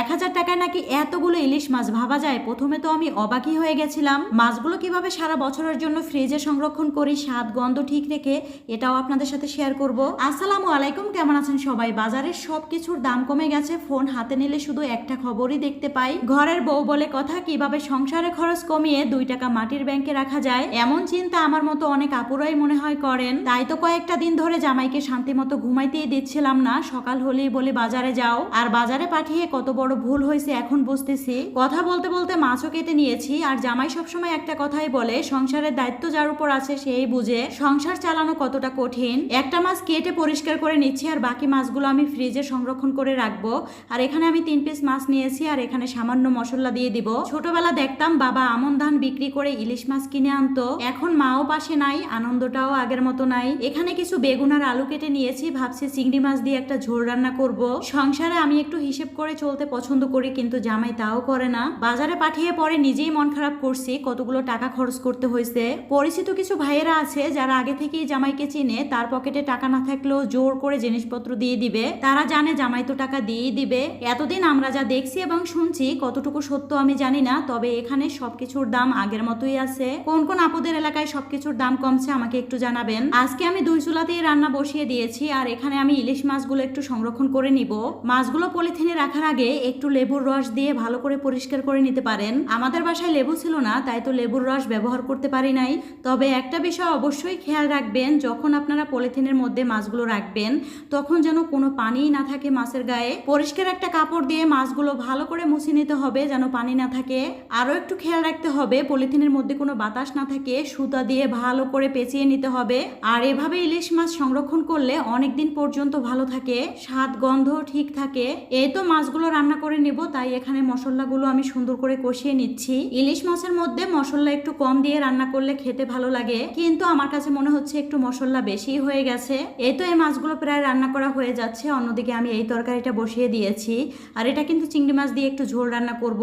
এক হাজার টাকায় নাকি এতগুলো ইলিশ মাছ ভাবা যায়? প্রথমে তো আমি অবাকই হয়ে গেছিলাম। মাছগুলো কীভাবে সারা বছরের জন্য ফ্রিজে সংরক্ষণ করি? স্বাদ, গন্ধ ঠিক রেখে এটাও আপনাদের সাথে শেয়ার করব। আসসালামু আলাইকুম, কেমন আছেন সবাই? বাজারের সব কিছুর দাম কমে গেছে। ফোন হাতে নিলে শুধু একটা খবরই দেখতে পাই। ঘরের বউ বলে কথা, কীভাবে সংসারে খরচ কমিয়ে দুই টাকা মাটির ব্যাংকে রাখা যায়? এমন চিন্তা আমার মতো অনেক আপুরাই মনে হয় করেন। তাই তো কয়েকটা দিন ধরে জামাইকে শান্তি মতো ঘুমাইতেই দিচ্ছিলাম না। সকাল হলেই বলে বাজারে যাও। আর বাজারে পাঠিয়ে কত বড় ভুল হয়েছে, এখন বুঝতেছি কথা বলতে বলতে মাছও কেটে নিয়েছি, আর জামাই সবসময় একটা কথাই বলে, সংসারের দায়িত্ব যার উপর আছে সেই বুঝে সংসার চালানো কতটা কঠিন। একটা মাছ কেটে পরিষ্কার করে নিচ্ছি, আর বাকি মাছগুলো আমি ফ্রিজে সংরক্ষণ করে রাখব। আর এখানে আমি তিন পিস মাছ নিয়েছি, আর এখানে সামান্য মশলা দিয়ে দিব। ছোটবেলা দেখতাম বাবা আমন ধান বিক্রি করে ইলিশ মাছ কিনে আনতো। এখন মাও পাশে নাই, আনন্দটাও আগের মতো নাই। এখানে কিছু বেগুন আর আলু কেটে নিয়েছি, ভাবছি চিংড়ি মাছ দিয়ে একটা ঝোল রান্না করব। সংসারে আমি একটু হিসেব করে চলতে পছন্দ করি, কিন্তু জামাই তাও করে না। বাজারে পাঠিয়ে পরে নিজেই মন খারাপ করছি, কতগুলো টাকা খরচ করতে হয়েছে। পরিচিত কিছু ভাইয়েরা আছে, যারা আগে থেকেই জামাইকে চিনে, তার পকেটে টাকা না থাকলেও জোর করে জিনিসপত্র দিয়ে দিবে। তারা জানে জামাই তো টাকা দিয়েই দিবে। এতদিন আমরা যা দেখছি এবং শুনছি, কতটুকু সত্য আমি জানি না, তবে এখানে সবকিছুর দাম আগের মতোই আছে। কোন কোন আপদের এলাকায় সবকিছুর দাম কমছে, আমাকে একটু জানাবেন। আজকে আমি দুই চুলাতেই রান্না বসিয়ে দিয়েছি, আর এখানে আমি ইলিশ মাছগুলো একটু সংরক্ষণ করে নিব। মাছগুলো পলিথিনে রাখার আগে একটু লেবুর রস দিয়ে ভালো করে পরিষ্কার করে নিতে পারেন। আমাদের বাসায় লেবু ছিল না, তাই তো লেবুর রস ব্যবহার করতে পারি নাই। তবে একটা বিষয় অবশ্যই খেয়াল রাখবেন, যখন আপনারা পলিথিনের মধ্যে মাছগুলো রাখবেন, তখন যেন কোনো পানিই না থাকে মাছের গায়ে। পরিষ্কার একটা কাপড় দিয়ে মাছগুলো ভালো করে মুছে নিতে হবে যেন পানি না থাকে। আরও একটু খেয়াল রাখতে হবে, পলিথিনের মধ্যে কোনো বাতাস না থাকে, সুতা দিয়ে ভালো করে পেঁচিয়ে নিতে হবে। আর এভাবে ইলিশ মাছ সংরক্ষণ করলে অনেক দিন পর্যন্ত ভালো থাকে, স্বাদ, গন্ধ ঠিক থাকে। এই তো মাছগুলো রান্না করে নিব, তাই এখানে মশলাগুলো আমি সুন্দর করে কষিয়ে নিচ্ছি। ইলিশ মাছের মধ্যে মশলা একটু কম দিয়ে রান্না করলে খেতে ভালো লাগে, কিন্তু আমার কাছে মনে হচ্ছে একটু মশলা বেশি হয়ে গেছে। এই তো এই মাছগুলো প্রায় রান্না করা হয়ে যাচ্ছে, অন্যদিকে আমি এই তরকারিটা বসিয়ে দিয়েছি। আর এটা কিন্তু চিংড়ি মাছ দিয়ে একটু ঝোল রান্না করব।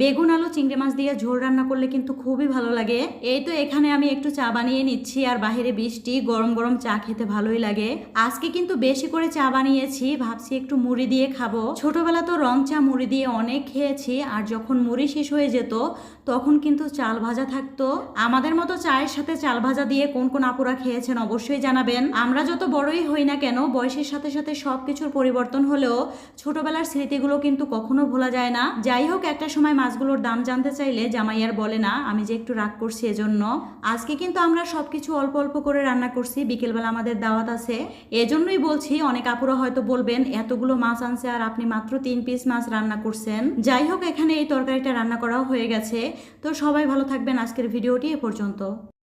বেগুন, আলু, চিংড়ি মাছ দিয়ে ঝোল রান্না করলে কিন্তু খুবই ভালো লাগে। এই তো এখানে আমি একটু চা বানিয়ে নিচ্ছি, আর বাহিরে বৃষ্টি, গরম গরম চা খেতে ভালোই লাগে। আজকে কিন্তু বেশি করে চা বানিয়েছি, ভাবছি একটু মুড়ি দিয়ে খাব। ছোটবেলা তো রং চা মুড়ি দিয়ে অনেক খেয়েছি, আর যখন মুড়ি শেষ হয়ে যেত, তখন কিন্তু চাল ভাজা থাকতো। আমাদের মতো চায়ের সাথে চাল ভাজা দিয়ে কোন কোন আপুরা খেয়েছেন অবশ্যই জানাবেন। আমরা যত বড়ই হই না কেন, বয়সের সাথে সাথে সব কিছুর পরিবর্তন হলেও ছোটবেলার স্মৃতিগুলো কিন্তু কখনো ভোলা যায় না। যাই হোক, একটা সময় মাছগুলোর দাম জানতে চাইলে জামাইয়ার বলে না, আমি যে একটু রাগ করছি এজন্য। আজকে কিন্তু আমরা সবকিছু অল্প অল্প করে রান্না করছি, বিকেলবেলা আমাদের দাওয়াত আছে। এজন্যই বলছি, অনেক আপুরা হয়তো বলবেন, এতগুলো মাছ আনছে আর আপনি মাত্র তিন পিস মাছ রান্না করছেন। যাই হোক, এখানে এই তরকারিটা রান্না করাও হয়ে গেছে। তো সবাই ভালো থাকবেন আজকের ভিডিওটি এ পর্যন্ত।